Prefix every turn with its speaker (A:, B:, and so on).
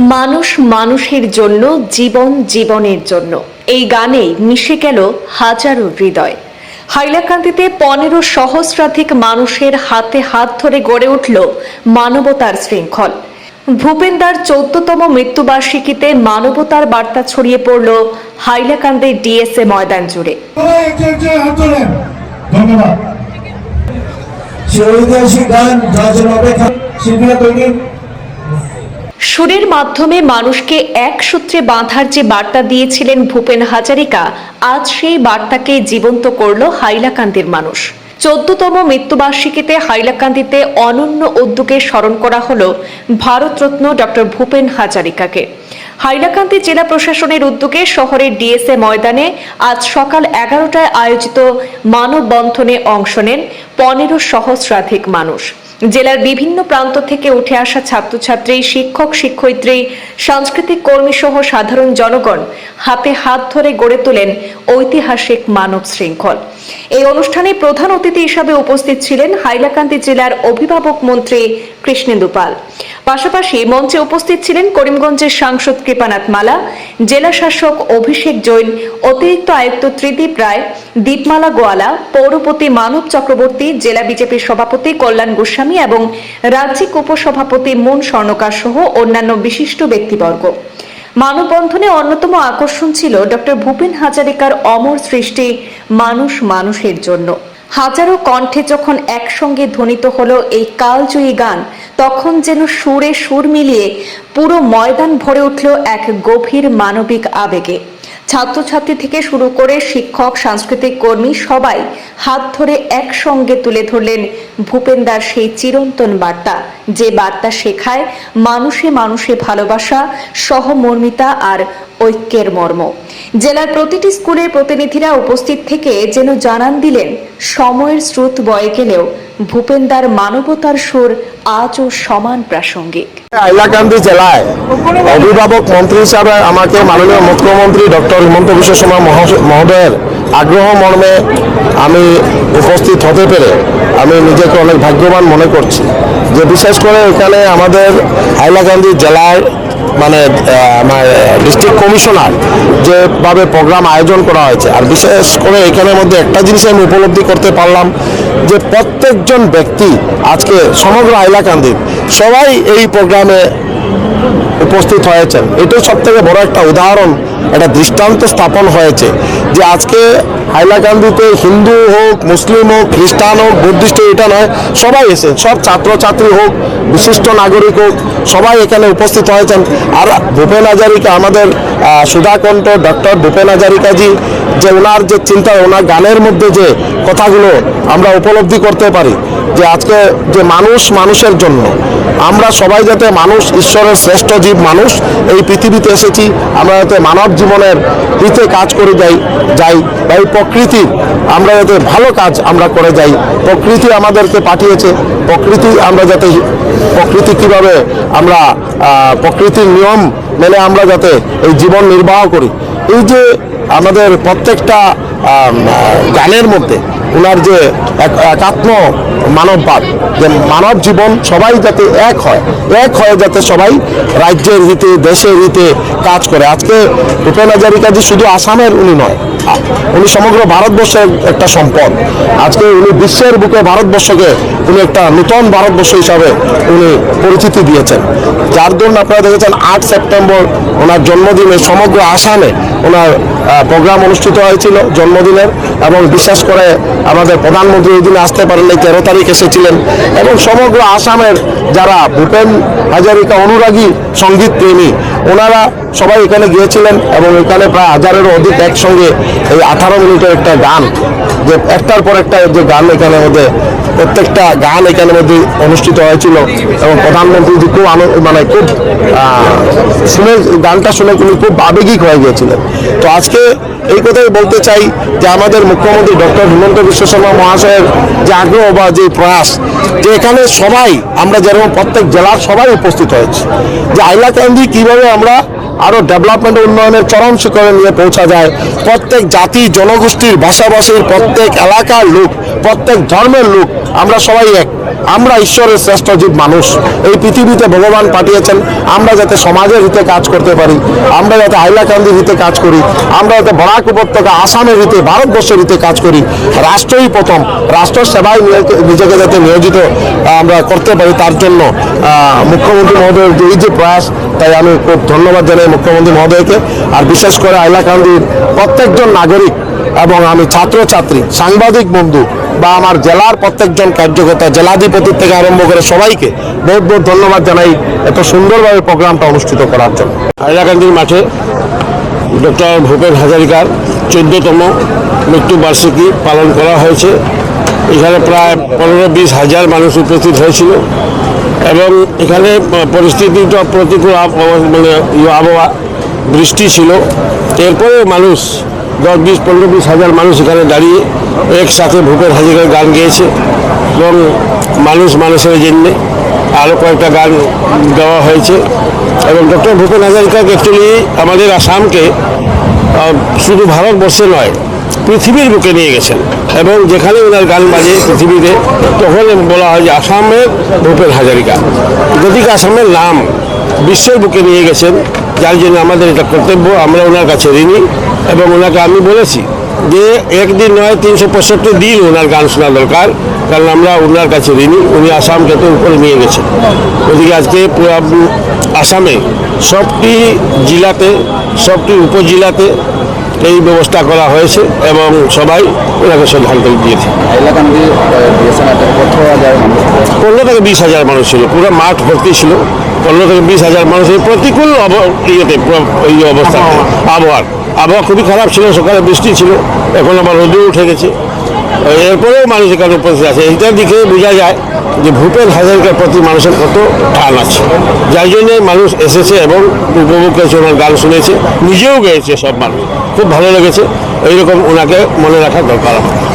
A: মানুষ মানুষের জন্য জীবন জীবনের জন্য। এই গানেই মিশে গেল হাজারো হৃদয়। হাইলাকান্দিতে পনেরো সহস্রাধিক মানুষের হাতে হাত ধরে গড়ে উঠল মানবতার শৃঙ্খল। ভূপেন্দার চৌদ্দতম মৃত্যুবার্ষিকীতে মানবতার বার্তা ছড়িয়ে পড়ল হাইলাকান্দি ডিএসএ ময়দান জুড়ে।
B: ধন্যবাদ সে ঐতিহাসিক গান যার জন্য অপেক্ষা শিল্পীরা তৈরি
A: সুরের মাধ্যমে মানুষকে এক সূত্রে বাঁধার যে বার্তা দিয়েছিলেন ভূপেন হাজারিকা, আজ সেই বার্তাকে জীবন্ত করল হাইলাকান্দির মানুষ। চোদ্দতম মৃত্যুবার্ষিকীতে হাইলাকান্দিতে অনন্য উদ্যোগে স্মরণ করা হল ভারতরত্ন ডক্টর ভূপেন হাজারিকাকে। হাইলাকান্দি জেলা প্রশাসনের উদ্যোগে শহরের ডিএসএ ময়দানে আজ সকাল এগারোটায় আয়োজিত মানববন্ধনে অংশ নেন পনেরো সহস্রাধিক মানুষ। জেলার বিভিন্ন প্রান্ত থেকে উঠে আসা ছাত্রছাত্রী, শিক্ষক, শিক্ষয়িত্রী, সাংস্কৃতিক কর্মী সহ সাধারণ জনগণ হাতে হাত ধরে গড়ে তোলেন ঐতিহাসিক মানব শৃঙ্খল। এই অনুষ্ঠানে প্রধান অতিথি হিসাবে উপস্থিত ছিলেন হাইলাকান্দি জেলার অভিভাবক মন্ত্রী কৃষ্ণেন্দু পাল। পাশাপাশি মঞ্চে উপস্থিত ছিলেন করিমগঞ্জের সাংসদ কৃপানাথ মালা, জেলা শাসক অভিষেক জৈন, অতিরিক্ত আয়ুক্ত ত্রিদীপ রায়, দীপমালা গোয়ালা, পৌরপতি মানব চক্রবর্তী, জেলা বিজেপির সভাপতি কল্যাণ গোস্বামী এবং রাজ্যিক উপসভাপতি মুন স্বর্ণকার সহ অন্যান্য বিশিষ্ট ব্যক্তিবর্গ। মানববন্ধনে অন্যতম আকর্ষণ ছিল ডক্টর ভূপেন হাজারিকার অমর সৃষ্টি মানুষ মানুষের জন্য। হাজারো কণ্ঠে যখন একসঙ্গে ধ্বনিত হলো এই কালজয়ী গান, তখন যেন সুরে সুর মিলিয়ে পুরো ময়দান ভরে উঠল এক গভীর মানবিক আবেগে। ছাত্রছাত্রী থেকে শুরু করে শিক্ষক, সাংস্কৃতিক কর্মী সবাই হাত ধরে একসঙ্গে তুলে ধরলেন ভূপেন্দার সেই চিরন্তন বার্তা। যে বার্তা শেখায় মানুষে মানুষে ভালোবাসা, সহমর্মিতা আর ঐক্যের মর্ম। জেলার প্রতিটি স্কুলের প্রতিনিধিরা উপস্থিত থেকে যেন জানান দিলেন, সময়ের স্রোত বয়ে গেলেও ভূপেন্দার মানবতার সুর আজও সমান প্রাসঙ্গিক।
C: হাইলাকান্দি জেলায় অভিভাবক মন্ত্রী হিসাবে আমাকে মাননীয় মুখ্যমন্ত্রী ডক্টর হিমন্ত বিশ্ব শর্মা মহোদয়ের আগ্রহ মর্মে আমি উপস্থিত হতে পেরে আমি নিজেকে অনেক ভাগ্যবান মনে করছি। যে বিশেষ করে এখানে আমাদের হাইলাকান্দি জেলায় মানে আমার ডিস্ট্রিক্ট কমিশনার যেভাবে প্রোগ্রাম আয়োজন করা হয়েছে। আর বিশেষ করে এখানের মধ্যে একটা জিনিস আমি উপলব্ধি করতে পারলাম যে প্রত্যেকজন ব্যক্তি আজকে সমগ্র হাইলাকান্দির সবাই এই প্রোগ্রামে উপস্থিত হয়েছেন। এটাই সব থেকে বড় একটা উদাহরণ, একটা দৃষ্টান্ত স্থাপন হয়েছে যে আজকে হাইলাকান্দিতে হিন্দু হোক, মুসলিম হোক, খ্রিস্টান হোক, বুদ্ধিস্ট, এটা নয়, সবাই এসে, সব ছাত্রছাত্রী হোক, বিশিষ্ট নাগরিক হোক, সবাই এখানে উপস্থিত হয়েছেন। আর ভূপেন হাজারিকা আমাদের সুধাকণ্ঠ ডক্টর ভূপেন হাজারিকাজি যে ওনার যে চিন্তা, ওনার গানের মধ্যে যে কথাগুলো আমরা উপলব্ধি করতে পারি যে আজকে যে মানুষ মানুষের জন্য। আমরা সবাই যাতে মানুষ, ঈশ্বরের শ্রেষ্ঠ জীব মানুষ, এই পৃথিবীতে এসেছি, আমরা যাতে মানব জীবনের হিতে কাজ করে যাই যাই, বা এই প্রকৃতির আমরা যাতে ভালো কাজ আমরা করে যাই। প্রকৃতি আমাদেরকে পাঠিয়েছে, প্রকৃতি আমরা যাতে, প্রকৃতি কীভাবে আমরা প্রকৃতির নিয়ম মেনে আমরা যাতে এই জীবন নির্বাহ করি। এই যে আমাদের প্রত্যেকটা গানের মধ্যে ওনার যে এক একাত্ম মানববাদ, যে মানব জীবন সবাই যাতে এক হয়, এক হয়ে যাতে সবাই রাজ্যের হিতে, দেশের হিতে কাজ করে। আজকে ভূপেন হাজারিকাজি শুধু আসামের উনি নয় উনি সমগ্র ভারতবর্ষের একটা সম্পদ। আজকে উনি বিশ্বের বুকে ভারতবর্ষকে উনি একটা নূতন ভারতবর্ষ হিসাবে উনি পরিচিতি দিয়েছেন। যার জন্য আপনারা দেখেছেন আট সেপ্টেম্বর ওনার জন্মদিনে সমগ্র আসামে ওনার প্রোগ্রাম অনুষ্ঠিত হয়েছিল। জন্মদিনের এবং বিশেষ করে আমাদের প্রধানমন্ত্রী এই দিনে আসতে পারেননি, তেরো তারিখ এসেছিলেন। এবং সমগ্র আসামের যারা ভূপেন হাজারিকা অনুরাগী সংগীত প্রেমী, ওনারা সবাই এখানে গিয়েছিলেন এবং এখানে প্রায় হাজারেরও অধিক একসঙ্গে এই আঠারো মিনিটের একটা গান, যে একটার পর একটা যে গান এখানে মধ্যে, প্রত্যেকটা গান এখানে মধ্যে অনুষ্ঠিত হয়েছিল। এবং প্রধানমন্ত্রী খুব আনন্দ মানে খুব শুনে, গানটা শুনে তিনি খুব আবেগিক হয়ে গিয়েছিলেন। তো আজকে এই কথাই বলতে চাই যে আমাদের মুখ্যমন্ত্রী ডক্টর হিমন্ত বিশ্ব শর্মা মহাশয়ের যে আগ্রহ বা যে প্রয়াস, যে এখানে সবাই, আমরা যেরকম প্রত্যেক জেলার সবাই উপস্থিত হয়েছি, যে আইলা হাইলাকান্দি কীভাবে আমরা
D: আরও ডেভেলপমেন্ট উন্নয়নের চরম শিখরে নিয়ে পৌঁছা যায়। প্রত্যেক জাতি, জনগোষ্ঠীর ভাষাভাষীর প্রত্যেক এলাকার লোক, প্রত্যেক ধর্মের লোক, আমরা সবাই এক। আমরা ঈশ্বরের শ্রেষ্ঠ জীব মানুষ। এই পৃথিবীতে ভগবান পাঠিয়েছেন, আমরা যাতে সমাজের হিতে কাজ করতে পারি, আমরা যাতে হাইলাকান্দির হিতে কাজ করি, আমরা যাতে বরাক উপত্যকা, আসামের হিতে, ভারতবর্ষের হিতে কাজ করি। রাষ্ট্রই প্রথম, রাষ্ট্র নিয়ে- নিজেকে যাতে নিয়োজিত, আমরা করতে পারি, তার জন্য মুখ্যমন্ত্রী মহোদয়ের এই যে প্রয়াস তাই আমি খুব ধন্যবাদ জানাই মুখ্যমন্ত্রী মহোদয়কে। আর বিশেষ করে হাইলাকান্দির প্রত্যেকজন নাগরিক এবং আমি ছাত্রছাত্রী, সাংবাদিক বন্ধু বা আমার জেলার প্রত্যেকজন কার্যকর্তা জেলাধিপতির থেকে আরম্ভ করে সবাইকে বহুত বহুত ধন্যবাদ জানাই এত সুন্দরভাবে প্রোগ্রামটা অনুষ্ঠিত করার জন্য। হাইলাকান্দির মাঠে ডক্টর ভূপেন হাজারিকার চোদ্দতম মৃত্যুবার্ষিকী পালন করা হয়েছে। এখানে প্রায় পনেরো বিশ হাজার মানুষ উপস্থিত হয়েছিল। এবং এখানে পরিস্থিতিটা প্রতিকূল মানে আবহাওয়া, বৃষ্টি ছিল। এরপরে মানুষ দশ বিশ পনেরো বিশ হাজার মানুষ এখানে দাঁড়িয়ে একসাথে ভূপেন হাজারিকার গান গেয়েছে এবং মানুষ মানুষের জন্যে আরও কয়েকটা গান দেওয়া হয়েছে। এবং ডক্টর ভূপেন হাজারিকাকে অ্যাকচুয়ালি আমাদের আসামকে শুধু ভারতবর্ষে নয় পৃথিবীর বুকে নিয়ে গেছেন। এবং যেখানে ওনার গান বাজে পৃথিবীতে, তখন বলা হয় যে আসামের ভূপেন হাজারিকা। গতিকে আসামের নাম বিশ্বের বুকে নিয়ে গেছেন, যার জন্য আমাদের এটা কর্তব্য, আমরা ওনার কাছে ঋণী। এবং ওনাকে আমি বলেছি যে একদিন নয়, তিনশো পঁয়ষট্টি দিন ওনার গান শোনা দরকার, কারণ আমরা ওনার কাছে ঋণী, উনি আসামকে তো উপরে নিয়ে গেছেন। ওদিকে আজকে আসামে সবটি জেলাতে, সবটি উপজেলাতে এই ব্যবস্থা করা হয়েছে এবং সবাই ওনাকে শ্রদ্ধাঞ্জলি দিয়েছে। পনেরো থেকে বিশ হাজার মানুষ ছিল পুরো মাঠ ভর্তি ছিল। পনেরো থেকে বিশ হাজার মানুষের প্রতিকূল ইয়েতে এই অবস্থা আবহাওয়ার আবহাওয়া। খুবই খারাপ ছিল সকালে বৃষ্টি ছিল এখন আবার রোদে উঠে গেছে। এরপরেও মানুষ এখানে উপস্থিত আছে। এইটার দিকে বোঝা যায় যে ভূপেন হাজারিকার প্রতি মানুষের কত টান আছে। যার জন্যে মানুষ এসেছে এবং উপভোগ করেছে, ওনার গান শুনেছে, নিজেও গেয়েছে সব মানুষ। খুব ভালো লেগেছে। এইরকম ওনাকে মনে রাখা দরকার আমার।